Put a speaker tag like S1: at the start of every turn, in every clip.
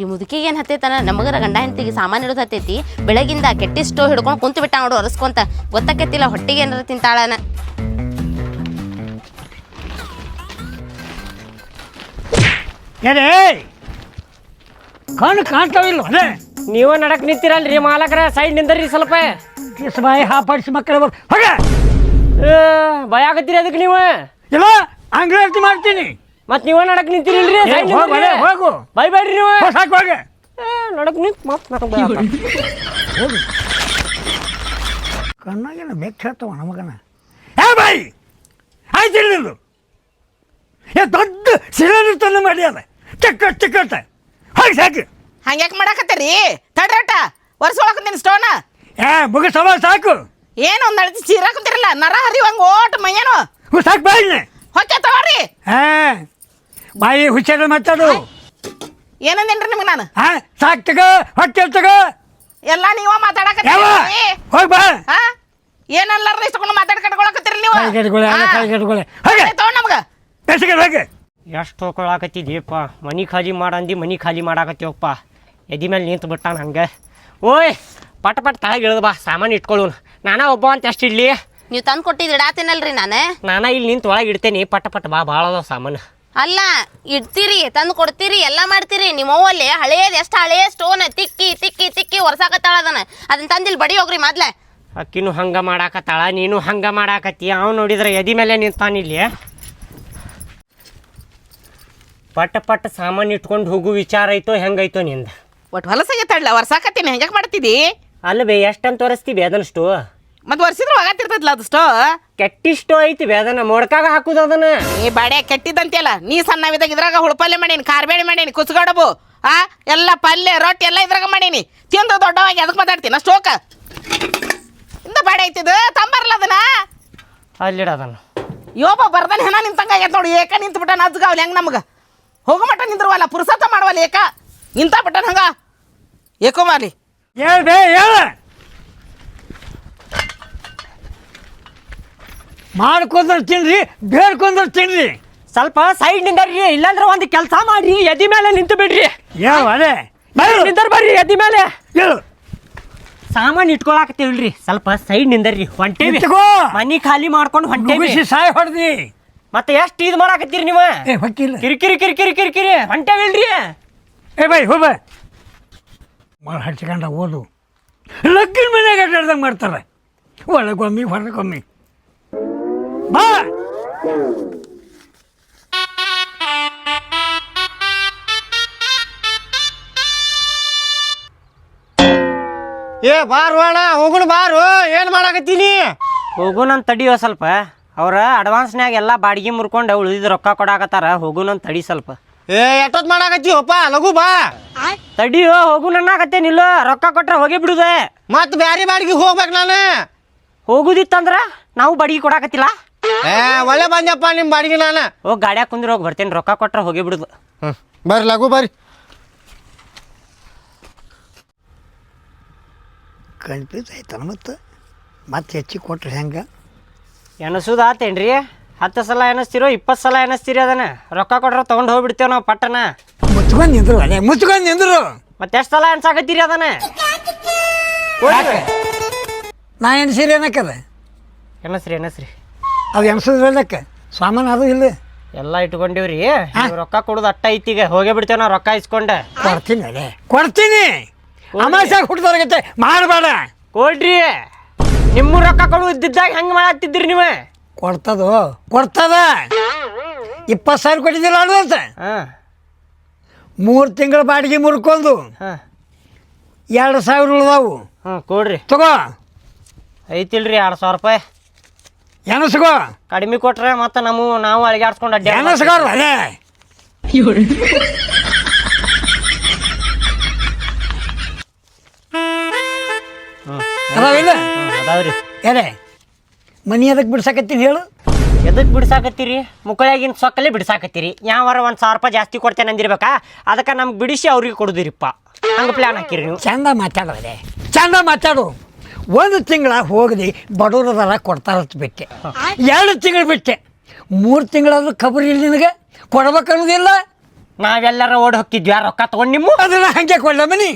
S1: ಈ ಮುದುಕಿಗೆ ಏನು ಹತ್ತೈತನ ನಮಗರ ಗಂಡ ಹೆಂಡತಿಗೆ ಸಾಮಾನು ಇಡೋದು ಹತ್ತೈತಿ ಬೆಳಗಿಂದ ಕೆಟ್ಟಿಷ್ಟೋ ಹಿಡ್ಕೊಂಡು ಕುಂತು ಬಿಟ್ಟ ನೋಡು ಒರೆಸ್ಕೊಂತ. ಗೊತ್ತಾಕೈತಿಲ್ಲ ಹೊಟ್ಟಿಗೆ ಏನಾರ ತಿಂತಾಳನ.
S2: ಕಣ್ಣು ಕಾಣ್ತಾವಿಲ್ಲ ಅದೇ
S3: ನೀವು ನಡಕ್ ನಿಂತಿರಲ್ರಿ ಮಾಲಕರ ಸೈಡ್ ನಿಂದರ್ರಿ ಸ್ವಲ್ಪ.
S2: ಕಿಸ್ ಬಾಯಿ ಹಾಪಾಡಿಸಿ ಮಕ್ಕಳು ಹೋಗ.
S3: ಏ, ಭಯ ಆಗತ್ತೀರಿ ಅದಕ್ಕೆ ನೀವು?
S2: ಇಲ್ಲ ಅಂಗ್ಳಾರ್ತಿ ಮಾಡ್ತೀನಿ.
S3: ಮತ್ ನೀವ ನಡಕ್ ನಿಂತಿರಿಲ್ರಿ
S2: ಹೋಗ್
S3: ಬೈ ಬೇಡ್ರಿ ನೀವು.
S2: ಸಾಕು ಹೋಗಿ.
S3: ನಡಕ್ ನಿಂತ್ ಮತ್ ನನಗ್ ಭಯ ಆತ.
S2: ಕಣ್ಣಾಗೇನ ಬೆಕ್ಕ ಹೇಳ್ತಾವ ನಮಗನ. ಏ ಬಾಯಿ ಆಯ್ತು ನಿಂದು. ಏ ದೊಡ್ಡ ಸಿಲಿಂಡರ್ ತಂದು ಮಾಡಿ ಅದ. ಚಿಕ್ಕ ಚಿಕ್ಕಟ್ಟ ಹೋಗಿ ಸಾಕು.
S4: ಹಂಗ್ಯಾಕ್ ಮಾಡಾಕತ್ತೀರಿ? ತಡ್ರಟ ನಿನ್ ಸ್ಟೋನ
S2: ಏ ಮುಗಿಸವ ಸಾಕು.
S4: ಏನು ಒಂದ್ ಅಳತಿ ಕುಂತಿರಲ್ಲ ನರ ಹರಿವಂಗ ಓಟ್ ಮೈಯನು.
S2: ಹ್ಞೂ ಸಾಕು ಬಾಯಿನೆ
S4: ಹೊಕ್ಕೆ ತಗೋರಿ.
S2: ಹಾ ಬಾಯಿ ಹುಷಾರು ಮಾತಾಡು.
S4: ಏನಂದೇನ್ರಿ ನಿಮ್ಗೆ ನಾನು?
S2: ಹಾ ಸಾಕು ತಗೋ ಹೊಟ್ಟೆ ತಗೋ?
S4: ಎಲ್ಲ ನೀವ
S2: ಯಾವ?
S4: ಮಾತಾಡಕತ್ತೀರಿ
S2: ಹೋಗಿ ಬಾ.
S4: ಹಾ ಏನಲ್ಲಾರ ಇಷ್ಟಕೊಂಡು ಮಾತಾಡ್ ಕಟ್ಕೊಳಕತ್ತೀರಿ ನೀವು?
S2: ಕೈ ಕಟ್ಕೊಳ್ಳಿ, ಹೋಗಿ.
S4: ತಗೊಂಡ್ ನಮ್ಗ.
S2: ಬೇಸಿಗೆ ಹೋಗಿ.
S3: ಎಷ್ಟು ತೊಗೊಳಕತ್ತಿದ್ದೀಪ್ಪ ಮನಿ ಖಾಲಿ ಮಾಡಂದಿ ಮನಿ ಖಾಲಿ ಮಾಡಾಕತ್ತೀವಪ್ಪ. ಎದಿ ಮೇಲೆ ನಿಂತು ಬಿಟ್ಟಾನ ಹಂಗೆ. ಓಯ್ ಪಟ ಪಟ್ ತಳಗ ಇಳ್ದು ಬಾ ಸಾಮಾನು ಇಟ್ಕೊಳ್ಳೋನು. ನಾನಾ ಒಬ್ಬ ಅಂತ ಎಷ್ಟು ಇಡ್ಲಿ.
S1: ನೀವು ತಂದು ಕೊಟ್ಟಿದ್ದು ಇಡಾತೀನಲ್ರಿ ನಾನು?
S3: ನಾನಾ ಇಲ್ಲಿ ನಿಂತು ಒಳಗೆ ಇಡ್ತೇನೆ ಪಟ ಪಟ್ ಬಾ ಭಾಳ ಅದಾವ ಸಾಮಾನು.
S1: ಅಲ್ಲ ಇಡ್ತೀರಿ ತಂದು ಕೊಡ್ತೀರಿ ಎಲ್ಲ ಮಾಡ್ತೀರಿ. ನಿಮ್ಮವ್ವಲ್ಲಿ ಹಳೇದು ಎಷ್ಟು ಹಳೆಯ ಸ್ಟೋನ್ ತಿಕ್ಕಿ ತಿಕ್ಕಿ ತಿಕ್ಕಿ ಒರ್ಸಾಕತ್ತಾಳ ಅದನ್ನ. ಅದನ್ನ ತಂದಿಲ್ಲಿ ಬಡಿ ಹೋಗ್ರಿ ಮೊದ್ಲೆ.
S3: ಅಕ್ಕಿನೂ ಹಂಗೆ ಮಾಡಾಕತ್ತಾಳ ನೀನು ಹಂಗೆ ಮಾಡಾಕತ್ತಿ. ಅವ್ ನೋಡಿದ್ರೆ ಎದಿ ಮೇಲೆ ನಿಂತಾನಿಲ್ಲಿ ಪಟ್ ಪಟ್ ಸಾಮಾನು ಇಟ್ಕೊಂಡು ಹೋಗು ವಿಚಾರ ಐತೋ ಹೆಂಗೈತೋ ನಿಂದ.
S4: ಒಟ್ಟು ಹೊಲಸಾಗ ತಡ್ಲ ವರ್ಸಾಕತ್ತೀನಿ ಹೆಂಗ್ಯಾಕ್ ಮಾಡ್ತಿದ್ದಿ
S3: ಅಲ್ಲ ಬೇ ಎಷ್ಟಂತ ತೋರಿಸ್ತೀವಿ ಸ್ಟೋ
S4: ಮತ್ತೆ ವರ್ಷಿದ್ರ ಹೋಗತ್ತಿರ್ತೈತಲ್ಲ ಅದು ಸ್ಟೋ
S3: ಕೆಟ್ಟಿ ಸ್ಟೋ ಐತಿ ಬೇ ಅದನ್ನ ಮೊಡ್ಕಾಗ ಹಾಕುದು ಅದನ್ನ.
S4: ನೀ ಬಾಡೆ ಕೆಟ್ಟಿದ್ದಂತೆಲ್ಲ ನೀ ಸಣ್ಣವಿದಾಗ ಇದ್ರಾಗ ಹುಳಪಲ್ಲೆ ಮಾಡೀನಿ ಕಾರ್ಬೇಳೆ ಮಾಡೀನಿ ಕುಚ್ಗಡಬು ಆ ಎಲ್ಲ ಪಲ್ಯ ರೊಟ್ಟಿ ಎಲ್ಲ ಇದ್ರಾಗ ಮಾಡೀನಿ. ತಿಂದು ದೊಡ್ಡವಾಗಿ ಅದಕ್ಕೆ ಮಾತಾಡ್ತೀನಿ ಸ್ಟೋಕ ಇಂದ ಬಾಡೆ ಐತಿದು ತಂಬರ್ಲ ಅದನ್ನ?
S3: ಅಲ್ಲಿಡ ಅದನ್ನ.
S4: ಯೋಬ ಬರ್ದಾನೆ ಹೆಣ ನಿಂತಂಗ ಆಗೈತೆ ನೋಡಿ. ಏಕ ನಿಂತು ಬಿಟ್ಟ ನಜ್ಗಾವ್ಲಿ ಹೆಂಗ್ ನಮ್ಗೆ? ಹೋಗೋ ಮಟ್ಟ ನಿಂದ್ರವಲ್ಲ ಪುರುಸತ್ತ ಮಾಡವಲ್ಲ ಏಕ? ನಿಂತ ಬಿಟ್ಟನ ಹಂಗ? ಏಕೋ ಮಾಲಿ
S2: ಹೇಳ ಬೇ ಹೇಳ ಮಾಡ್ಕೊಂಡ್ರೆ ತಿನ್ರಿ ಬೇಡ್ಕೊಂಡ್ರೆ ತಿನ್ರಿ.
S3: ಸ್ವಲ್ಪ ಸೈಡ್ ನಿಂದರ್ರಿ ಇಲ್ಲಾಂದ್ರೆ ಒಂದು ಕೆಲಸ ಮಾಡ್ರಿ ಎದಿ ಮೇಲೆ ನಿಂತು ಬಿಡ್ರಿ.
S2: ಹೇಳು ಅದೇ?
S3: ನಿಂದರ್ ಬರ್ರಿ ಎದಿ ಮೇಲೆ.
S2: ಹೇಳು.
S3: ಸಾಮಾನು ಇಟ್ಕೊಳಕತ್ತೀವಿಲ್ರಿ ಸ್ವಲ್ಪ ಸೈಡ್ ನಿಂದರ್ರಿ ಹೊಂಟೇವಿ.
S2: ಇಟ್ಕೋ.
S3: ಮನಿ ಖಾಲಿ ಮಾಡ್ಕೊಂಡು ಹೊಂಟೇವಿ.
S2: ಮುಗಿಸಿ ಸಾಯಿ ಹೊಡೆದಿ.
S3: ಮತ್ತೆ ಎಷ್ಟು ಇದು ಮಾಡಾಕತ್ತೀರಿ ನೀವು?
S2: ಏ ಹೊಕ್ಕಿಲ್ಲ.
S3: ಕಿರಿಕಿರಿ ಕಿರಿಕಿರಿ ಕಿರಿಕಿರಿ. ಹೊಂಟೇವಿಲ್ರಿ.
S2: ಏ ಬೈ ಹೋಗ ಮಳ ಹಚ್ಕೊಂಡ ಓದು. ಲಗ್ಗಿನ ಮನೆಗೆ ಅಡ್ಡಾಡ್ದಂಗೆ ಮಾಡ್ತಾರೆ. ಒಳಗೊಮ್ಮಿ ಹೊರಗೊಮ್ಮಿ. ಬಾ!
S5: ಏ ಬಾರು ಅಣ್ಣ ಹೋಗುಣ ಬಾರು. ಏನು ಮಾಡಾಕತ್ತೀನಿ?
S3: ಹೋಗುನಂತ ತಡಿಯೋ ಸ್ವಲ್ಪ. ಅವ್ರ ಅಡ್ವಾನ್ಸ್ನ್ಯಾಗ ಎಲ್ಲ ಬಾಡಿಗೆ ಮುರ್ಕೊಂಡು ಉಳಿದಿದ್ದು ರೊಕ್ಕ ಕೊಡಾಕತ್ತಾರ. ಹೋಗುನಂತ ತಡಿ ಸ್ವಲ್ಪ.
S5: ಏ ಎಷ್ಟೊತ್ ಮಾಡಾಕತ್ತೀವಪ್ಪ ಲಘು ಬಾ.
S3: ತಡಿಯೋ ಹೋಗುನನ್ನಾಗತ್ತೇನಿಲ್ಲ ರೊಕ್ಕ ಕೊಟ್ರೆ ಹೋಗಿ ಬಿಡುದೆ.
S5: ಮತ್ ಬ್ಯಾರೆ ಬಾಡಿಗೆ ಹೋಗ್ಬೇಕು ನಾನು.
S3: ಹೋಗುದಿತ್ತಂದ್ರ ನಾವು ಬಾಡಿಗೆ ಕೊಡಾಕತ್ತಿಲ್ಲ?
S5: ಏ ಒಳ್ಳೆ ಬಂದ್ಯಪ್ಪ ನಿಮ್ ಬಾಡಿಗೆ ನಾನು.
S3: ಹೋಗಿ ಗಾಡ್ಯಾಗ ಕುಂದ್ರ ಹೋಗಿ ಬರ್ತೇನೆ ರೊಕ್ಕ ಕೊಟ್ರೆ ಹೋಗಿ ಬಿಡುದು.
S5: ಹ್ಮ್ ಬರ್ರಿ ಲಘು ಬರ್ರಿ.
S2: ಕನ್ಫ್ಯೂಸ್ ಆಯ್ತಲ್ಲ ಮತ್ತು? ಮತ್ತೆ ಹೆಚ್ಚಿಗೆ ಕೊಟ್ರೆ ಹೆಂಗೆ?
S3: ಎನಸುದ ಆತೇನ್ರಿ ಹತ್ತು ಸಲ ಎನಸ್ತಿರೋ ಇಪ್ಪತ್ತು ಸಲ ಎನಸ್ತೀರಿ ಅದನ್ನ. ರೊಕ್ಕ ಕೊಟ್ರೆ ತೊಗೊಂಡು ಹೋಗ್ಬಿಡ್ತೇವೆ ನಾವು ಪಟ್ಟನ
S2: ಮುಚ್ಕೊಂಡು ನಿಂದ್ರು ಅದೇ ಮುಚ್ಕೊಂಡು ನಿಂದ್ರು.
S3: ಮತ್ತೆ ಎಷ್ಟು ಸಲ ಎನ್ಸಾಕತ್ತೀರಿ ಅದನ್ನ?
S2: ನಾ ಎನ್ಸಿರಿ ಸೀರೆ ಏನಕ್ಕದ
S3: ಎನಸ್ರಿ ಎನಸ್ರಿ
S2: ಅದು ಎನ್ಸದ್ರಲ್ಲಕ್ಕ ಸಾಮಾನು ಅದು ಇಲ್ಲ.
S3: ಎಲ್ಲ ಇಟ್ಕೊಂಡಿವ್ರಿ. ರೊಕ್ಕ ಕೊಡೋದು ಅಟ್ಟ ಐತಿಗ ಹೋಗೇ ಬಿಡ್ತೇವೆ ನಾವು ರೊಕ್ಕ ಇಸ್ಕೊಂಡೆ.
S2: ಕೊಡ್ತೀನಿ ಅದೇ. ಕೊಡ್ತೀನಿ. ಅಮಾಸ್ಯಾಗ ಮಾಡಬೇಡ.
S3: ಕೊಡ್ರಿ. ನಿಮ್ಮ ರೊಕ್ಕ ಕೊಡುವುದಿದ್ದಾಗ ಇದ್ದಿದ್ದಾಗ ಹೆಂಗೆ ಮಾಡತ್ತಿದ್ರಿ ನೀವು?
S2: ಕೊಡ್ತದು? ಕೊಡ್ತದ? ಇಪ್ಪತ್ತು ಸಾವಿರ ಕೊಟ್ಟಿದ್ದಿಲ್ಲ ಅಡ್ವಾನ್ಸ್
S3: ಹಾಂ.
S2: ಮೂರು ತಿಂಗಳ ಬಾಡಿಗೆ ಮುರ್ಕೊಂಡು
S3: ಹಾಂ.
S2: ಎರಡು ಸಾವಿರ ಉಳ್ದಾವು.
S3: ಹ್ಞೂ ಕೊಡ್ರಿ.
S2: ತಗೋ.
S3: ಐತಿಲ್ರಿ ಎರಡು ಸಾವಿರ ರೂಪಾಯಿ.
S2: ಎನಸ್ಗೋ
S3: ಕಡಿಮೆ ಕೊಟ್ರೆ ಮತ್ತೆ ನಮ್ಮ ನಾವು ಅಳಿಗಾಡ್ಸ್ಕೊಂಡು ಅಡ್ಡ
S2: ಎನಸ್ಗೋ ಅದೇ. ಅದಾವಿಲ್ಲ
S3: ಅದಾವ್ರಿ.
S2: ಏನೇ ಮನಿ ಅದಕ್ಕೆ ಬಿಡ್ಸಾಕತ್ತೀನಿ ಹೇಳು?
S3: ಎದಕ್ಕೆ ಬಿಡ್ಸಾಕತ್ತೀರಿ? ಮುಕ್ಕಳಾಗಿನ ಸೊಕ್ಕಲೆ ಬಿಡ್ಸಾಕತ್ತೀರಿ. ಯಾವಾರ ಒಂದು ಸಾವಿರ ರೂಪಾಯಿ ಜಾಸ್ತಿ ಕೊಡ್ತೇನೆ ಅಂದಿರ್ಬೇಕಾ? ಅದಕ್ಕೆ ನಮ್ಗೆ ಬಿಡಿಸಿ ಅವ್ರಿಗೆ ಕೊಡುದಿರಿಪ್ಪ. ಹಂಗೆ ಪ್ಲ್ಯಾನ್ ಹಾಕಿರಿ ನೀವು.
S2: ಚಂದ ಮಾತಾಡೋದೆ. ಚಂದ ಮಾತಾಡು. ಒಂದು ತಿಂಗಳ ಹೋಗಲಿ ಬಡವರದಾರ ಕೊಡ್ತಾರಂತ ಬಿಟ್ಟೆ. ಎರಡು ತಿಂಗಳು ಬಿಟ್ಟೆ. ಮೂರು ತಿಂಗಳಾದ್ರೂ ಖಬರಿ ಇಲ್ಲ ನಿನಗೆ? ಕೊಡ್ಬೇಕನ್ನೋದಿಲ್ಲ?
S3: ನಾವೆಲ್ಲರ ಓಡ್ ಹೊಕ್ಕಿದ್ವಿ ರೊಕ್ಕ ತಗೊಂಡು ನಿಮ್ಮ?
S2: ಅದನ್ನ ಹಂಗೆ ಕೊಡ್ಲ ಮನಿ?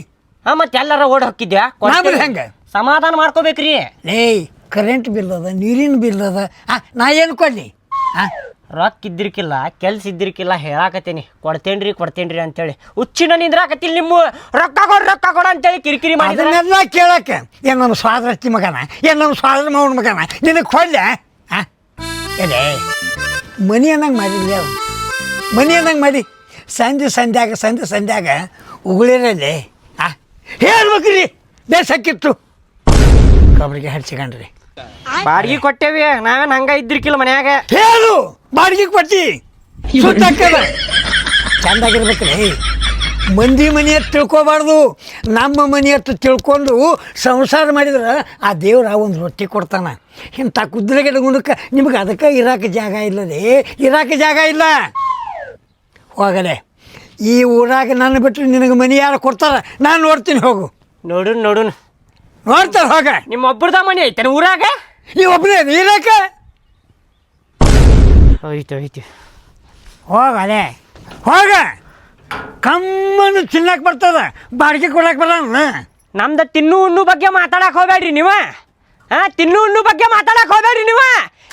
S3: ಹಾಂ ಮತ್ತೆ ಎಲ್ಲರ ಓಡ್ ಹೊಕ್ಕಿದ್ಯಾ
S2: ಹೆಂಗೆ?
S3: ಸಮಾಧಾನ ಮಾಡ್ಕೋಬೇಕ್ರಿ.
S2: ಏಯ್ ಕರೆಂಟ್ ಬಿಲ್ ಅದ ನೀರಿನ ಬಿಲ್ ಅದ ಆ, ನಾ ಏನು ಕೊಡ್ಲಿ? ಆ,
S3: ರೊಕ್ಕ ಇದ್ದಿರ್ಕಿಲ್ಲ ಕೆಲ್ಸ ಇದ್ದಿರ್ಕಿಲ್ಲ ಹೇಳಾಕತ್ತೀನಿ. ಕೊಡ್ತೇನ್ರಿ ಕೊಡ್ತೇನ್ರಿ ಅಂತೇಳಿ. ಹುಚ್ಚಿನ ನಿಂದ್ರಾಕತ್ತಿಲ್ಲ ನಿಮ್ಮ ರೊಕ್ಕ ಕೊಡ್ ರೊಕ್ಕ ಕೊಡ ಅಂತೇಳಿ ಕಿರಿಕಿರಿ ಮಾಡಿದ್ರೆ?
S2: ಅದನ್ನೆಲ್ಲ ಕೇಳಕ್ಕೆ. ಏನು ನನ್ನ ಸ್ವಾದ್ರಸ್ತಿ ಮಗನ? ಏನು ನನ್ನ ಸ್ವಾದ್ರ ಮೌನ ಮಗನ? ನಿನಗೆ ಕೊಡ್ಲೆ? ಆ? ಎಲೆ ಮನಿ ಅನ್ನಂಗೆ ಮಾಡಿಲ್ಲ ಅವ್ನು. ಮನಿ ಅನ್ನಂಗೆ ಮಾಡಿ. ಸಂಜೆ ಸಂಧ್ಯಾಗ ಸಂಜೆ ಸಂಧ್ಯಾಗ ಉಗುಳಿರಲ್ಲಿ. ಆ? ಹೇಳ್ಬೇಕ್ರಿ. ಬೇಸಕ್ಕಿತ್ತು. ಕಬ್ರಿಗೆ ಹಡ್ಸಿಕೊಂಡ್ರಿ
S3: ಬಾಡಿಗೆ ಕೊಟ್ಟೇವಿ ನಾವೇನ್ ಹಂಗ ಇದ್ರಿಕಿಲ್ಲ ಮನ್ಯಾಗ.
S2: ಹೇಳು ಬಾಡಿಗೆ ಕೊಟ್ಟಿ. ಚಂದಾಗಿರ್ಬೇಕು ಚಂದಾಗಿರ್ಬೇಕ್ರಿ ಮಂದಿ ಮನೆ ಹತ್ತು ತಿಳ್ಕೊಬಾರ್ದು ನಮ್ಮ ಮನೆ ಹತ್ತು ತಿಳ್ಕೊಂಡು ಸಂಸಾರ ಮಾಡಿದ್ರೆ ಆ ದೇವ್ರ ಒಂದು ರೊಟ್ಟಿ ಕೊಡ್ತಾನ. ಇಂಥ ಕುದುರೆಗಿಡ ಗುಣಕ್ಕೆ ನಿಮ್ಗೆ ಅದಕ್ಕೆ ಇರಾಕ ಜಾಗ ಇಲ್ಲದೆ ಇರಾಕ ಜಾಗ ಇಲ್ಲ. ಹೋಗಲೆ. ಈ ಊರಾಗ ನನ್ನ ಬಿಟ್ಟರೆ ನಿನಗೆ ಮನೆ ಯಾರು ಕೊಡ್ತಾರ? ನಾನು ನೋಡ್ತೀನಿ ಹೋಗು.
S3: ನೋಡು ನೋಡುನ್.
S2: ನೋಡ್ತಾರೆ ಹೋಗ.
S3: ನಿಮ್ಮ ಒಬ್ಬರದ ಮನೆ ಐತೆ ಊರಾಗ?
S2: ಈ ಒಬ್ಬನೇ ಇರಾಕ
S3: ಹೋಯ್ತು ಐತಿ
S2: ಹೋಗಲೆ ಹೋಗ. ಕಮ್ಮನ್ನು ತಿನ್ನಕ್ಕೆ ಬರ್ತದ ಬಾಡಿಗೆ ಕೊಡಕ್ಕೆ ಬರಲ್ಲ
S3: ನಮ್ದು ತಿನ್ನು ಉಣ್ಣು ಬಗ್ಗೆ ಮಾತಾಡಕ್ ಹೋಗ್ಬೇಡ್ರಿ ನೀವು. ಹಾ ತಿನ್ನು ಉಣ್ಣು ಬಗ್ಗೆ ಮಾತಾಡಕ್ ಹೋಗ್ಬೇಡ್ರಿ ನೀವು.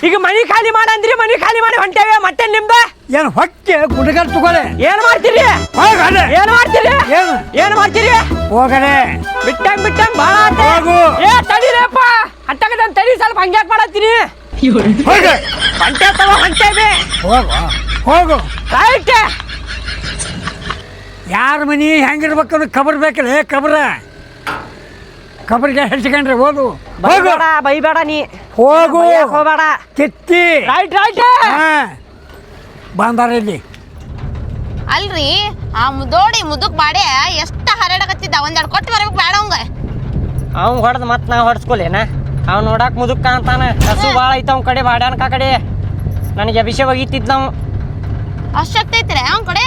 S3: ಈಗ ಮನಿ ಖಾಲಿ ಮಾಡಂದ್ರಿ ಮನಿ ಖಾಲಿ ಮಾಡಿ ಹೊಂಟೇವೆ ಮತ್ತೆ ನಿಮ್ದ?
S2: ಏನು ಹೊಕ್ಕೆ ಗುಡಗಾರ್ ತಗೋಳೆ
S3: ಏನ್ ಮಾಡ್ತೀರಿ?
S2: ಹೋಗಲೆ
S3: ಏನ್ ಮಾಡ್ತೀರಿ?
S2: ಏನು?
S3: ಏನ್ ಮಾಡ್ತೀರಿ?
S2: ಹೋಗಲೆ
S3: ಬಿಟ್ಟಂಗ್ ಬಿಟ್ಟಂಗ್ ಬಾಳ ಆತ.
S2: ಹೋಗು.
S3: ಏ ತಡೀರಪ್ಪ. ಅಟ್ಟಕದ ತಡಿ ಸ್ವಲ್ಪ ಹಂಗ್ಯಾಕ್ ಮಾಡತ್ತೀರಿ?
S2: ಹೋಗು.
S3: ಹೊಂಟೆ ತಗೋ ಬಿ.
S2: ಹೋಗು. ಹೋಗು.
S3: ರೈಟ್
S2: ಯಾರ ಮನಿ ಹೆಂಗಿರ್ಬೇಕು ಅನ್ನೋ ಕಬರ್ ಬೇಕಲ್ಲ. ಏ ಕಬರ. ಕಬರ್ಗೆ ಹೆಚ್ಚಿಕೊಂಡ್ರೆ ಹೋಗು. ಹೋಗು.
S3: ಬೈಬೇಡ ಬೈಬೇಡ ನೀ.
S2: ಹೋಗು.
S3: ಹೋಗಬೇಡ ಹೋಗ್ಬೇಡ.
S2: ಕೆತ್ತಿ
S3: ರೈಟ್ ರೈಟ್
S2: ಹಾ. ಬಂದಾರ ಇಲ್ಲಿ
S1: ಅಲ್ರಿ ಆ ಮುದೋಡಿ ಮುದುಕ್ ಬಾಡೆ ಎಷ್ಟ ಹರಡಕತ್ತಿದ್ದ ಒಂದೆರಡು ಕೊಟ್ಟು ಬರ್ಬೇಕು ಬೇಡ ಅವಂಗ.
S3: ಅವ್ ಹೊಡೆದ್ ಮತ್ ನಾ ಹೊಡ್ಸ್ಕೊಲೇನ ಅವ್ನ್ ನೋಡಾಕ್ ಮುದುಕ್ ಕಾಣ್ತಾನ ಹಸು ಭಾಳ ಐತ ಅವ್ನ ಕಡೆ ಬಾಡ್ಯಾನ್ಕ ಕಡೆ. ನನಗೆ ಅಭಿಷೇಕ್ ಒಗಿತಿದ್ದ ನಾವು
S1: ಅಷ್ಟ್ ಶಕ್ತಿ ಐತ್ರಿ ಅವ್ನ ಕಡೆ?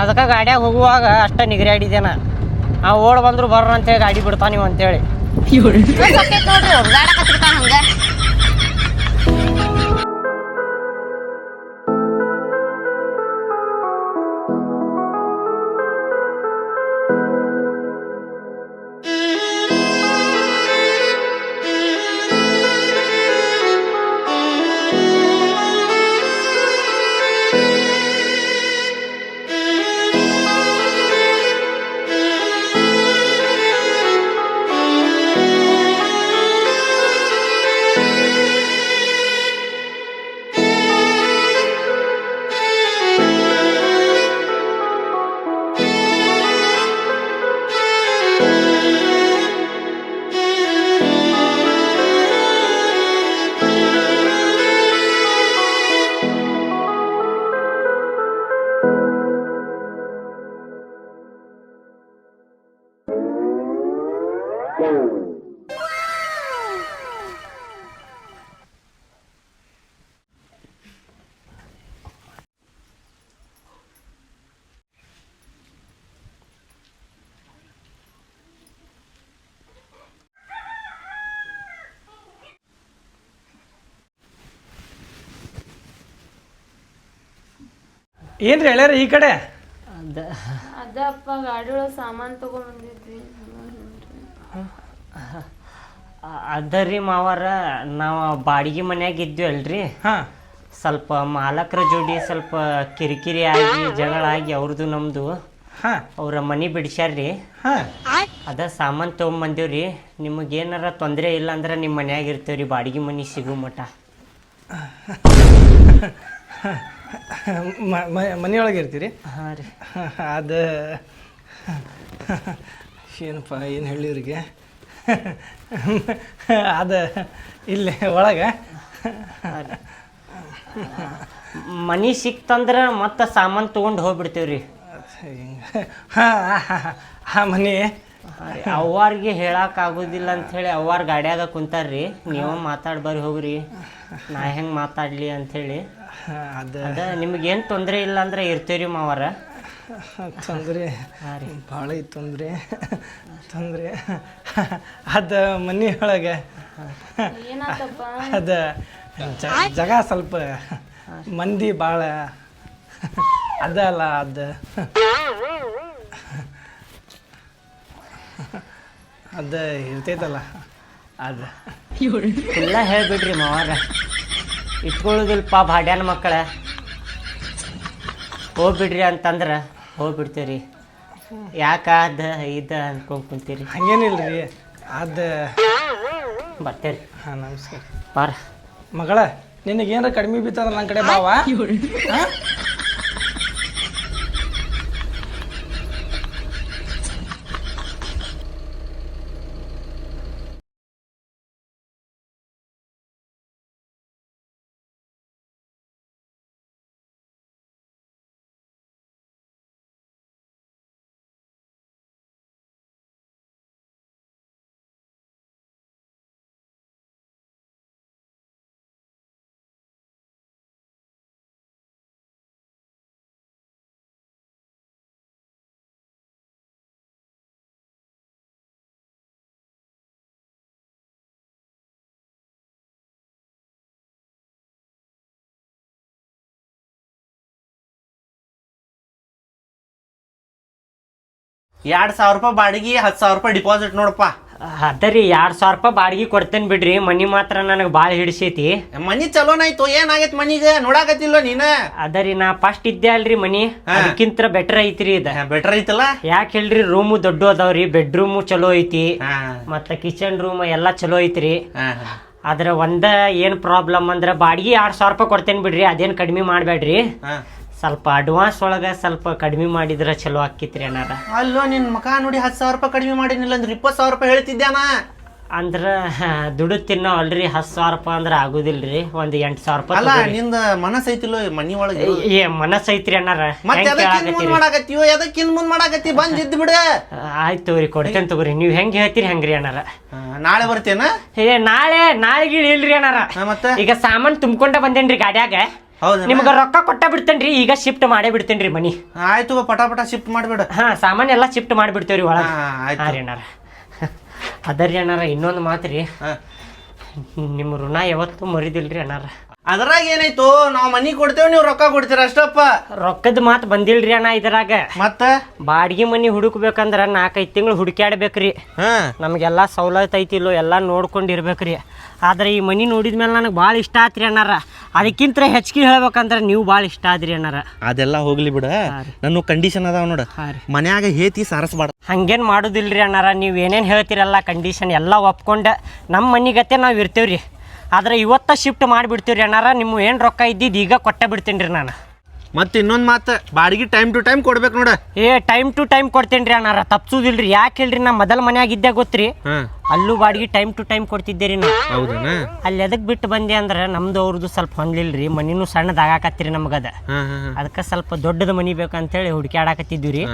S3: ಅದಕ್ಕೆ ಗಾಡ್ಯಾಗ ಹೋಗುವಾಗ ಅಷ್ಟ ನಿಗರಾಡಿದೇನ ಆ ಓಡ್ ಬಂದ್ರು ಬರ್ರ ಅಂತೇಳಿ ಗಾಡಿ ಬಿಡ್ತಾನ ನೀವು ಅಂತೇಳಿ.
S1: ನೋಡ್ರಿ ಹಂಗ.
S6: ಏನ್ರಿ ಹೇಳ್ಯಾರ ಈ ಕಡೆ?
S7: ಅದಪ್ಪ ಗಾಡಿ ಒಳಗೆ ಸಾಮಾನು ಅದ
S3: ಅದರಿ ಮಾವಾರ ನಾವು ಬಾಡಿಗೆ ಮನ್ಯಾಗ ಇದ್ವಿ ಅಲ್ರಿ.
S6: ಹಾ.
S3: ಸ್ವಲ್ಪ ಮಾಲಕರ ಜೋಡಿ ಸ್ವಲ್ಪ ಕಿರಿಕಿರಿ ಆಗಿ ಜಗಳ ಆಗಿ ಅವ್ರದ್ದು ನಮ್ದು.
S6: ಹಾ.
S3: ಅವ್ರ ಮನಿ ಬಿಡ್ಸ್ಯಾರ್ರಿ.
S6: ಹಾ.
S3: ಅದ ಸಾಮಾನು ನಿಮಗೆ ಏನಾರ ತೊಂದರೆ ಇಲ್ಲ ಅಂದ್ರೆ ನಿಮ್ಮ ಮನ್ಯಾಗ ಇರ್ತೇವ್ರಿ ಬಾಡಿಗೆ ಮನಿ ಸಿಗು ಮಟ
S6: ಮ- ಮ- ಮನೆಯೊಳಗೆ ಇರ್ತೀರಿ?
S3: ಹಾಂ ರೀ.
S6: ಅದು ಏನಪ್ಪ ಏನು ಹೇಳಿವ್ರಿಗೆ ಅದು ಇಲ್ಲಿ ಒಳಗೆ?
S3: ಮನಿ ಸಿಕ್ತಂದ್ರೆ ಮತ್ತೆ ಸಾಮಾನು ತೊಗೊಂಡು ಹೋಗ್ಬಿಡ್ತೇವ್ರಿ.
S6: ಹಾಂ ಹಾಂ ಮನೆ.
S3: ಅವ್ವಾರ್ಗೆ ಹೇಳಕ್ ಆಗುದಿಲ್ಲ ಅಂತ ಹೇಳಿ ಅವ್ವಾರ್ ಗಾಡ್ಯಾಗ ಕುಂತಾರ್ರಿ. ನೀವು ಮಾತಾಡ್ ಬರ್ರಿ ಹೋಗ್ರಿ. ನಾ ಹೆಂಗ್ ಮಾತಾಡ್ಲಿ ಅಂತ ಹೇಳಿ
S6: ಅದು
S3: ಅದ ನಿಮ್ಗೇನ್ ತೊಂದ್ರೆ ಇಲ್ಲ ಅಂದ್ರೆ ಇರ್ತೇವ್ರಿ ಮಾವಾರ
S6: ತೊಂದರೆ ಭಾಳ ತೊಂದ್ರೆ ತೊಂದ್ರೆ. ತೊಂದರೆ. ಅದು ಮನೆ ಒಳಗೆ.
S7: ಏನಾತಪ್ಪ?
S6: ಅದ ಜಗ ಜಾಗ ಸ್ವಲ್ಪ ಮಂದಿ ಭಾಳ ಅದ ಅಲ್ಲ ಅದು. ಅದ ಇರ್ತೈತಲ್ಲ. ಅದು.
S3: ಎಲ್ಲ ಹೇಳ್ಬಿಡ್ರಿ ಮಾವಾರ. ಪಾಪ ಹಾಡ್ಯಾನ ಮಕ್ಕಳ. ಹೋಗ್ಬಿಡ್ರಿ ಅಂತಂದ್ರೆ ಹೋಗ್ಬಿಡ್ತೀರಿ ಯಾಕ ಅದ ಇದ ಅನ್ಕೊಂಡ್ ಕುಂತೀರಿ.
S6: ಹಂಗೇನಿಲ್ರಿ. ಅದು.
S3: ಬರ್ತೇರಿ
S6: ಹಾಂ ನಮಸ್ಕಾರ.
S3: ಬಾರ.
S6: ಮಗಳ ನಿನಗೇನಾರ ಕಡಿಮೆ ಬಿತ್ತಲ್ಲ ನನ್ನ ಕಡೆ ಬಾವ?
S5: ಎರಡು ಸಾವಿರ ರೂಪಾಯಿ ಬಾಡಿಗೆ ಹತ್ತು ಸಾವಿರ ರೂಪಾಯಿ ಡಿಪಾಸಿಟ್ ನೋಡಪ್ಪ.
S3: ಅದರಿ ಎರಡು ಸಾವಿರ ರೂಪಾಯಿ ಬಾಡಿಗೆ ಕೊಡ್ತೇನೆ ಬಿಡ್ರಿ ಮನಿ ಮಾತ್ರ ನನಗೆ ಭಾಳ ಹಿಡಿಸೈತಿ.
S5: ಮನಿ ಚಲೋನಾಯ್ತು ಏನಾಗೈತ್ ಮನಿಗೆ? ನೋಡಾಕತ್ತಿಲ್ಲ ನೀನ?
S3: ಅದರಿ ನಾ ಫಸ್ಟ್ ಇದ್ದೆ ಅಲ್ರಿ ಮನಿ ಅದಕ್ಕಿಂತ ಬೆಟರ್ ಐತ್ರಿ ಇದ.
S5: ಬೆಟರ್ ಐತಲ್ಲ?
S3: ಯಾಕೆ ಹೇಳ್ರಿ ರೂಮು ದೊಡ್ಡ ಅದಾವ್ರಿ ಬೆಡ್ರೂಮು ಚಲೋ ಐತಿ ಮತ್ತ ಕಿಚನ್ ರೂಮ್ ಎಲ್ಲಾ ಚಲೋ ಐತ್ರಿ. ಆದ್ರ ಒಂದ ಏನ್ ಪ್ರಾಬ್ಲಮ್ ಅಂದ್ರ ಬಾಡಿಗೆ ಎರಡ್ ಸಾವಿರ ರೂಪಾಯಿ ಕೊಡ್ತೇನೆ ಬಿಡ್ರಿ ಅದೇನ್ ಕಡಿಮೆ ಮಾಡ್ಬೇಡ್ರಿ ಸ್ವಲ್ಪ ಅಡ್ವಾನ್ಸ್ ಒಳಗ ಸ್ವಲ್ಪ ಕಡಿಮೆ ಮಾಡಿದ್ರ ಚಲೋ ಆಕ್ಕಿತ್ರಿ ಅಣ್ಣಾರ.
S5: ಅಲ್ಲೋ ನಿನ್ನ ಮಕ ನೋಡಿ ಹತ್ತು ಸಾವಿರ ರೂಪಾಯಿ ಕಡಿಮೆ ಮಾಡಿನಿಲ್ಲ ಅಂದ್ರೆ ಇಪ್ಪತ್ತು ಸಾವಿರ ರೂಪಾಯಿ ಹೇಳ್ತಿದ್ದೆ
S3: ಅಂದ್ರ ದುಡ್ಡು ತಿನ್ನೋ ಅಲ್ರಿ ಹತ್ತು ಸಾವಿರ ರೂಪಾಯಿ ಅಂದ್ರೆ ಆಗುದಿಲ್ರಿ ಒಂದು ಎಂಟ್ ಸಾವಿರ ರೂಪಾಯಿ
S5: ಅಲ್ಲ
S3: ತಗೋರಿ.
S5: ನಿಂದ ಮನಸ್ಸು ಐತಿಲ್ಲೋ ಮನಿ ಒಳಗೆ?
S3: ಏ ಮನಸ್ಸು ಐತ್ರಿ ಅಣ್ಣಾರ
S5: ಮತ್ತೆ
S3: ಹೆಂಗ್
S5: ಅದಕ್ಕಿಂತ ಮುಂದ್
S3: ಕೇಳಾಕತ್ತೀರಿ?
S5: ಮಾಡಾಕತ್ತೀವೋ ಎದಕ್ಕಿಂತ ಮುಂದ್ ಮಾಡಾಕತ್ತಿ ಬಂದ್ ಇದ್ದು ಬಿಡ.
S3: ಆಯ್ತು ತಗೋರಿ ಕೊಡ್ತೇನೆ ತಗೋರಿ. ನೀವು ಹೆಂಗೆ ಹೇಳ್ತೀರಿ ಹೆಂಗ್ರಿ ಅಣ್ಣಾರ.
S5: ನಾಳೆ ಬರ್ತೇನ?
S3: ಏ ನಾಳೆ ನಾಳೆಗೆ ಇಲ್ರಿ ಅಣ್ಣಾರ.
S5: ಹಾ, ಮತ್ತೆ?
S3: ಈಗ ಸಾಮಾನ್ ತುಂಬ್ಕೊಂಡ ಬಂದೇನ್ರಿ ಗಾಡ್ಯಾಗ.
S5: ಹೌದಾ
S3: ನಿಮ್ಗ ರೊಕ್ಕ ಕೊಟ್ಟ ಬಿಡ್ತೇನ್ರಿ ಈಗ ಶಿಫ್ಟ್ ಮಾಡೇ ಬಿಡ್ತೇನ್ರಿ ಮನಿ.
S5: ಆಯ್ತು ಪಟ ಪಟ ಶಿಫ್ಟ್ ಮಾಡ್ಬೇಡ.
S3: ಹಾ ಸಾಮಾನ್ ಎಲ್ಲ ಶಿಫ್ಟ್ ಮಾಡ್ಬಿಡ್ತೇವ್ರಿ ಒಳಗ.
S5: ಹಾ, ಆಯ್ತು.
S3: ಹಾ ರೀ ಅಣ್ಣಾರ. ಅದರಿ ಅಣ್ಣಾರ ಇನ್ನೊಂದು ಮಾತ್ರಿ.
S5: ಹಾ.
S3: ನಿಮ್ಮ ಋಣ ಯಾವತ್ತು ಮರಿದಿಲ್ರಿ ಅಣ್ಣಾರ.
S5: ಅದ್ರಾಗ ಏನಾಯ್ತು? ನಾವ್ ಮನಿ ಕೊಡ್ತೇವ್ ನೀವು ರೊಕ್ಕ ಕೊಡ್ತೀರ ಅಷ್ಟಪ್ಪ?
S3: ರೊಕ್ಕದ ಮಾತು ಬಂದಿಲ್ರಿ ಅಣ್ಣ ಇದ್ರಾಗ.
S5: ಮತ್ತ?
S3: ಬಾಡಿಗೆ ಮನಿ ಹುಡುಕ್ಬೇಕಂದ್ರ ನಾಲ್ಕೈದು ತಿಂಗಳು ಹುಡುಕ್ಯಾಡ್ಬೇಕ್ರಿ.
S5: ಹಾ.
S3: ನಮಗೆಲ್ಲ ಐತಿ ಐತಿಲ್ಲೋ ಎಲ್ಲ ನೋಡ್ಕೊಂಡು ಇರ್ಬೇಕ್ರಿ ಆದ್ರೆ ಈ ಮನಿ ನೋಡಿದ್ಮೇಲೆ ನನಗೆ ಭಾಳ ಇಷ್ಟ ಆತ್ರಿ ಅಣ್ಣಾರ. ಅದಕ್ಕಿಂತ ಹೆಚ್ಚಿಗೆ ಹೇಳ್ಬೇಕಂದ್ರೆ ನೀವು ಭಾಳ ಇಷ್ಟ ಆದ್ರಿ ಅಣ್ಣಾರ.
S5: ಅದೆಲ್ಲ ಹೋಗ್ಲಿ ಬಿಡ. ನನ್ನ ಕಂಡೀಷನ್ ಅದಾವ ನೋಡ. ಮನ್ಯಾಗ ಹೇತಿ ಸಾರಸ್ಬಾರ್ದ.
S3: ಹಂಗೇನು ಮಾಡೋದಿಲ್ರಿ ಅಣ್ಣಾರ ನೀವು ಏನೇನು ಹೇಳ್ತೀರಲ್ಲ ಕಂಡೀಷನ್ ಎಲ್ಲ ಒಪ್ಕೊಂಡು ನಮ್ಮ ಮನಿಗತ್ತೆ ನಾವು ಇರ್ತೇವ್ರಿ. ಆದ್ರೆ ಇವತ್ತ ಶಿಫ್ಟ್ ಮಾಡಿಬಿಡ್ತೀವ್ರಿ ಅಣ್ಣಾರ. ನಿಮ್ಮ ಏನು ರೊಕ್ಕ ಇದ್ದಿದ್ದು ಈಗ ಕೊಟ್ಟೆ ಬಿಡ್ತೀನಿ ರೀ ನಾನು.
S5: ಮತ್ತೆ ಇನ್ನೊಂದು ಮಾತು ಬಾಡಿಗೆ ಟೈಮ್ ಟು ಟೈಮ್ ಕೊಡ್ಬೇಕು ನೋಡ.
S3: ಏ ಟೈಮ್ ಟು ಟೈಮ್ ಕೊಡ್ತೇನೆ ರೀ ಅಣ್ಣಾರ. ತಪ್ಸುದಿಲ್ರಿ. ಯಾಕೆ ಹೇಳ್ರಿ ನಾ ಮೊದಲ ಮನ್ಯಾಗ ಇದ್ದೆ ಗೊತ್ತ್ರಿ?
S5: ಹಾ.
S3: ಅಲ್ಲೂ ಬಾಡಿಗೆ ಟೈಮ್ ಟು ಟೈಮ್ ಕೊಡ್ತಿದ್ದೆ ರೀ ನಾ
S5: ಹೌದನ?
S3: ಅಲ್ಲಿ ಎದಕ್ಕೆ ಬಿಟ್ಟು ಬಂದೆ ಅಂದ್ರೆ ನಮ್ದು ಅವ್ರದ್ದು ಸ್ವಲ್ಪ ಹೊಂದ್ಲಿಲ್ರಿ. ಮನಿನೂ ಸಣ್ಣದಾಗಾಕತ್ತೀರಿ ನಮಗದ
S5: ಹಾ ಹಾ ಹಾ.
S3: ಅದಕ್ಕೆ ಸ್ವಲ್ಪ ದೊಡ್ಡದ ಮನಿ ಬೇಕಂತೇಳಿ ಹುಡುಕ್ಯಾಡಕತ್ತಿದ್ವಿ ರೀ.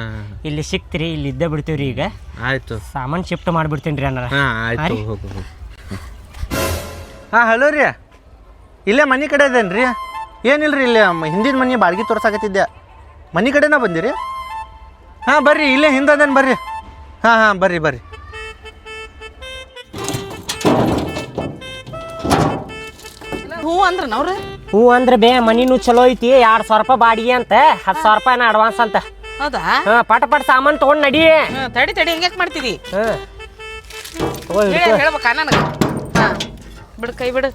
S3: ಇಲ್ಲಿ ಸಿಕ್ತಿರಿ ಇಲ್ಲಿ ಇದ್ದೇ ಬಿಡ್ತೀವ್ರಿ ಈಗ.
S5: ಆಯ್ತು.
S3: ಸಾಮಾನು ಶಿಫ್ಟ್ ಮಾಡಿಬಿಡ್ತೀನಿ ರೀ ಅಣ್ಣಾರ.
S5: ಹಾ ಆಯ್ತು. ಹೋಗು ಹೋಗು. ಹಾಂ ಹಲೋ ರೀ. ಇಲ್ಲೇ ಮನೆ ಕಡೆ ಇದೇನು ರೀ? ಏನಿಲ್ಲ ರೀ ಇಲ್ಲೇ ಹಿಂದಿನ ಮನೆ ಬಾಡಿಗೆ ತೋರ್ಸಾಕತ್ತಿದ್ದೆ. ಮನೆ ಕಡೆನ ಬಂದಿರಿ? ಹಾಂ ಬರ್ರಿ ಇಲ್ಲೇ ಹಿಂದದೇನು ಬರ್ರಿ. ಹಾಂ ಹಾಂ ಬರ್ರಿ ಬರ್ರಿ.
S4: ಹೂ ಅಂದ್ರೆ ನೋಡ್ರಿ
S3: ಹೂ ಅಂದ್ರೆ ಬೇ ಮನಿನೂ ಚಲೋ ಐತಿ ಎರಡು ಸಾವಿರ ರೂಪಾಯಿ ಬಾಡಿಗೆ ಅಂತ ಹತ್ತು ಸಾವಿರ ರೂಪಾಯಿನ ಅಡ್ವಾನ್ಸ್ ಅಂತ.
S4: ಹೌದಾ?
S3: ಹಾಂ ಪಟ ಪಟ ಸಾಮಾನು ತಗೊಂಡ್ ನಡಿ.
S4: ತಡಿ ತಡಿ ಹಿಂಗ್ಯಾಕ್ ಮಾಡ್ತಿದಿ?
S3: ಹಾಂ. ತಗೋ
S4: ಹೇಳ
S3: ಹಿಡ್ಕೊ.
S4: ಹೇಳ್ಬೇಕಾ ನನಗೆ? ಹಾ. ಬಿಡು ಕೈ ಬಿಡು.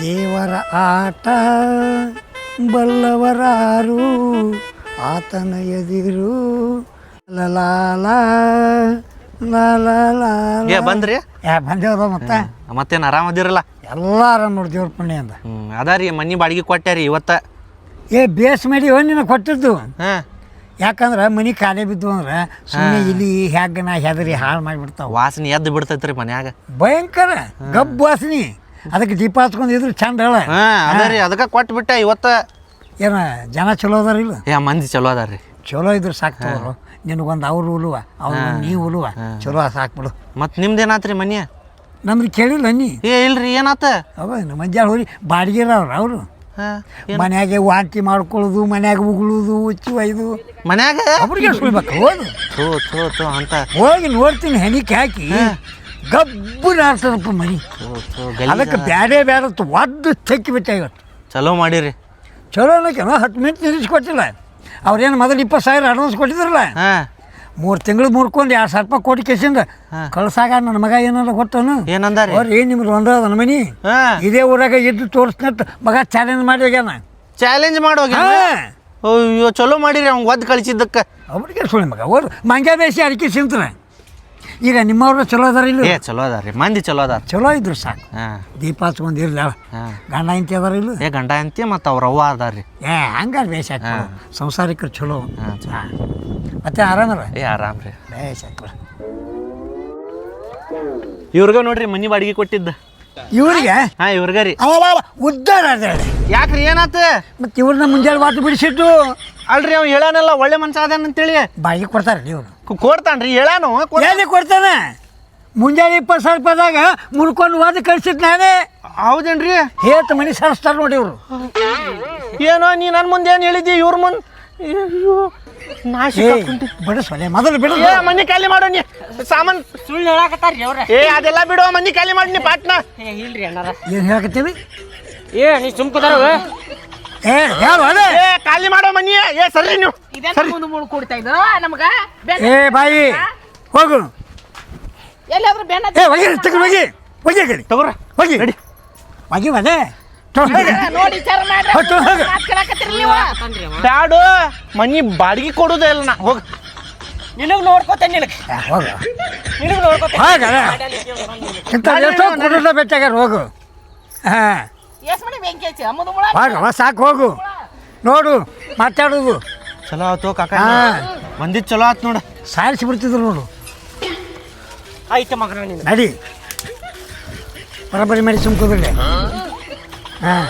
S2: ದೇವರ ಆಟ ಬಲ್ಲವರಾರು ಆತನ ಎದಿರು ಲಲಾಲ
S5: ಏ ಬಂದ್ರಿ?
S2: ಯಾ ಬಂದೇವ್ರ ಮತ್ತೆ?
S5: ಮತ್ತೇನು ಆರಾಮದಿರಲ್ಲ
S2: ಎಲ್ಲ ಆರಾಮ ನೋಡಿ ದೇವ್ರ ಪುಣ್ಯ
S5: ಹ್ಞೂ ಅದ ರೀ ಮನೆ ಬಾಡಿಗೆ ಕೊಟ್ಟ್ಯಾರಿ ಇವತ್ತ.
S2: ಏ ಬೇಸ್ ಮಾಡಿ ನಿನ್ನ ಕೊಟ್ಟಿದ್ದು?
S5: ಹಾಂ.
S2: ಯಾಕಂದ್ರೆ ಮನೆ ಖಾಲಿ ಬಿದ್ದು ಅಂದ್ರೆ ಸುಮ್ಮನೆ ಇಲ್ಲಿ ಹೆಗ್ಗನ ಹೆದರಿ ಹಾಳು ಮಾಡಿಬಿಡ್ತಾವ.
S5: ವಾಸನೆ ಎದ್ದು ಬಿಡ್ತೈತ್ರಿ ಮನ್ಯಾಗ.
S2: ಭಯಂಕರ ಗಬ್ಬು ವಾಸನಿ. ಅದಕ್ಕೆ ದೀಪ ಹಚ್ಕೊಂಡಿದ್ರು ಚಂದ ಹೇಳ.
S5: ಹಾ ಅದ ರೀ ಅದಕ್ಕೆ ಕೊಟ್ಟು ಬಿಟ್ಟೆ ಇವತ್ತ.
S2: ಏನ ಜನ ಚಲೋ ಅದಾರ ಇಲ್ಲ?
S5: ಏ ಮಂದಿ ಚಲೋ ಅದಾರ ರೀ
S2: ಚಲೋ ಇದ್ರೆ ಸಾಕು ತಗೋರು. ನಿನಗೊಂದು ಅವ್ರು ಉಲುವ ಅವ್ರು ನೀ ಉಲುವ. ಚಲೋ ಸಾಕ್ಬಿಡು
S5: ಮತ್ತು ನಿಮ್ದು ಏನಾತ್ರಿ ಮನಿ?
S2: ನಮ್ದು ಕೇಳಿಲ್ಲ ನೀ?
S5: ಏ ಇಲ್ರಿ ಏನಾತ?
S2: ಅವ ಮಂಜಾಳ ಹೋಗಿ ಬಾಡಿಗೆ ಅವ್ರು ಮನ್ಯಾಗೆ ವಾಂತಿ ಮಾಡ್ಕೊಳ್ಳೋದು ಮನ್ಯಾಗ ಉಗುಳುದು ಉಚ್ಚು ಒಯ್ದು.
S5: ಮನ್ಯಾಗ?
S2: ಅವ್ರಿಗೆ ಸುಳ್ಬೇಕು ಹೋದು
S5: ಥೋ ಥೋ ಥೋ ಅಂತ.
S2: ಹೋಗಿ ನೋಡ್ತೀನಿ ಹೆಣಿಕೆ ಹಾಕಿ. ಗಬ್ಬು ನಾರ್ತದಪ್ಪ ಮನಿ.
S5: ಥೋ ಥೋ
S2: ಅದಕ್ಕೆ ಬ್ಯಾರೆ ಬ್ಯಾರೆ ಒದ್ದು ಚಕ್ಕಿ ಇವತ್ತು.
S5: ಚಲೋ ಮಾಡಿರಿ.
S2: ಚಲೋ ಅನ್ನೋಕೇನೋ ಹತ್ತು ಮಿನಿಟ್ ನಿಲ್ಲಿಸ್ಕೊಟ್ಟಿಲ್ಲ. ಅವ್ರೇನು ಮೊದಲು ಇಪ್ಪತ್ತು ಸಾವಿರ ಅಡ್ವಾನ್ಸ್ ಕೊಟ್ಟಿದ್ರಲ್ಲ?
S5: ಹಾಂ.
S2: ಮೂರು ತಿಂಗಳು ಮುರ್ಕೊಂಡು ಎರಡು ಸಾವಿರ ರೂಪಾಯಿ ಕೊಟ್ಟು ಕೇಸಿಂದ ಕಳ್ಸಾಗ ನನ್ನ ಮಗ ಏನಾರ ಕೊಟ್ಟನು
S5: ಏನಂದಾರೆ?
S2: ಅವ್ರು ಏನು ನಿಮ್ಗೆ ಒಂದ ನನ್ನ ಮನಿ
S5: ಹಾಂ.
S2: ಇದೇ ಊರಾಗ ಇದ್ದು ತೋರಿಸ್ನಟ್ ಮಗ ಚಾಲೆಂಜ್ ಮಾಡಿ ಹೋಗ್ಯಾನ.
S5: ಚಾಲೆಂಜ್ ಮಾಡೋಗಿ ಅಯ್ಯೋ ಚಲೋ ಮಾಡಿರಿ ಅವ್ನು ಒದ್ದು ಕಳಿಸಿದ್ದಕ್ಕೆ.
S2: ಅವ್ರಿಗೆ ಸುಳ್ಳು ಮಗ ಅವ್ರು ಮಂಗ್ಯ ಬೇಸಿ ಅಡಿಕೆ ಸಿಂತನ. ಈಗ ನಿಮ್ಮವ್ರ ಚಲೋ ಅದಾರ ಇಲ್ಲ
S5: ಏ ಚಲೋ ಅದಾರ ರೀ. ಮಂದಿ ಚಲೋ ಅದಾರ.
S2: ಚಲೋ ಇದ್ರು ಸಾಕು.
S5: ಹಾಂ.
S2: ದೀಪ ಹಚ್ಕೊಂಡು ಇರಲಿ
S5: ಹಾಂ.
S2: ಗಂಡ ಹೆಂಡ್ತಿ ಅದಾರ ಇಲ್ಲ
S5: ಏ ಗಂಡ ಅಂತಿ ಮತ್ತು ಅವ್ರ ಅವ್ವ ಅದಾರ ರೀ.
S2: ಏ ಹಂಗಾರ ಬೇಸ್ ಆಯ್ತು ಸಂಸಾರಿಕರು ಚಲೋ.
S5: ಹಾಂ
S2: ಮತ್ತೆ ಆರಾಮಲ್ಲ
S5: ಏ ಆರಾಮ್ ರೀ.
S2: ಆಯ್ತು
S5: ಇವ್ರಿಗ ನೋಡ್ರಿ ಮನಿ ಬಾಡಿಗೆ ಕೊಟ್ಟಿದ್ದ.
S2: ಇವ್ರಿಗೆ?
S5: ಹಾ ಇವ್ರಿಗ ರೀ.
S2: ಅವ ಉದ್ದಾರ
S5: ಯಾಕ್ರಿ ಏನಾತ?
S2: ಮತ್ತೆ ಇವ್ರನ್ನ ಮುಂಜಾನೆ ವಾಟ್ ಬಿಡಿಸಿಟ್ಟು?
S5: ಅಲ್ರಿ ಅವ್ ಹೇಳಾನಲ್ಲ ಒಳ್ಳೆ ಮನ್ಸ ಅದಾನ ಅಂತೇಳಿ
S2: ಬಾಯಿಗೆ ಕೊಡ್ತಾರೆ ನೀವು
S5: ಕೊಡ್ತಾನ್ರಿ ಹೇಳಾನು
S2: ಎಲ್ಲಿ ಕೊಡ್ತಾನೆ? ಮುಂಜಾನೆ ಇಪ್ಪತ್ತು ಸಾವಿರ ರೂಪಾಯಿದಾಗ ಮುಳ್ಕೊಂಡು ವಾದ ಕಳ್ಸಿದ್ ನಾನೇ.
S5: ಹೌದೇನ್ರಿ?
S2: ಹೇತ್ ಮನಿ ಸರಿಸ್ತಾರೆ ನೋಡಿ ಇವರು.
S5: ಏನೋ ನೀ ನನ್ನ ಮುಂದೆ ಏನು ಹೇಳಿದ್ದಿ? ಇವ್ರ ಮುಂದೆ ಅಯ್ಯೋ ನಾಶಿ
S2: ಬಿಡಿಸೋಲೆ ಮೊದಲು ಬಿಡು.
S5: ಏ ಮನಿ ಖಾಲಿ ಮಾಡೋ ನೀ ಸಾಮಾನ್
S3: ಸುಳ್ಳು ಹೇಳಾಕತ್ತಾರ್ರಿ ಅವ್ರ.
S5: ಏ ಅದೆಲ್ಲ ಬಿಡು ಮನಿ ಖಾಲಿ ಮಾಡಿ ನೀ ಪಾಟ್ನ.
S3: ಏ ಇಲ್ರಿ ಅಣ್ಣಾರ.
S2: ಏನು ಹೇಳಕತ್ತೀವಿ?
S3: ಏ ನೀ ಸುಮ್ಕದಾರ.
S2: ಏ ಹೇಳು ಅದೇ?
S5: ಏ ಖಾಲಿ ಮಾಡೋ ಮನಿ ಏ ಸರಿ ನೀವು.
S4: ಮುಂದೆ ಕೊಡ್ತಾ ಇದ್ರು ನಮಗ? ಬೆನ್ನ
S2: ಏ ಬಾಯಿ. ಹೋಗು.
S4: ಎಲ್ಲಾದ್ರೂ ಬೆನ್ನ
S2: ಏ ಹೋಗಿ ತಗೊಂಡು ಹೋಗಿ. ಹೋಗಿ ಕಡೆ.
S5: ತಗೋರ.
S2: ಹೋಗಿ.
S5: ನಡಿ.
S2: ಹೋಗಿ ಅದೇ
S4: ನೋಡಿ ವಿಚಾರ ಮಾಡ್ರಿ.
S2: ಹೋಗ್ ತಗೊಂಡ್ ಹೋಗು.
S4: ಮಾತ್ ನೀವು.
S5: ಬ್ಯಾಡು ಮನಿ ಬಾಡಿಗೆ ಕೊಡುದೇ ಇಲ್ಲ ನಾ. ಹೋಗ.
S3: ನಿನಗ್ ನೋಡ್ಕೋತೇನೆ ನಿನಗೆ.
S2: ಏ, ಹೋಗು.
S3: ನಿನಗ್ ನೋಡ್ಕೋತೇನೆ.
S2: ಹೋಗಲ್ಲ. ಇಂಥ ಎಷ್ಟೋ ಕೊಡೋದ ಬೆಟ್ಟಾಗ ಹೋಗು. ಹಾಂ.
S4: ಎಸ್ ಮನೆ ಬೆಂಕಿ ಹಚ್ಚಿ ಅಮ್ಮದು ಮುಳ?
S2: ಹೋಗವ ಸಾಕು ಹೋಗು. ನೋಡು ಮಾತಾಡೋದು.
S5: ಚಲೋ ಆಯ್ತು ಕಾಕ
S2: ಬಂದಿದ್
S5: ಮಂದಿದ್ ಚಲೋ ಆಯ್ತು ನೋಡ.
S2: ಸಾರಿಸಿ ಬಿಡ್ತಿದ್ರು ನೋಡು.
S3: ಆಯ್ತು ಮಗನ ನಿನ್ನ
S2: ನಡಿ. ಬರಬರಿ ಮಾಡಿ ಸುಮ್ಕೋದ್ರೆ ಹಾಂ.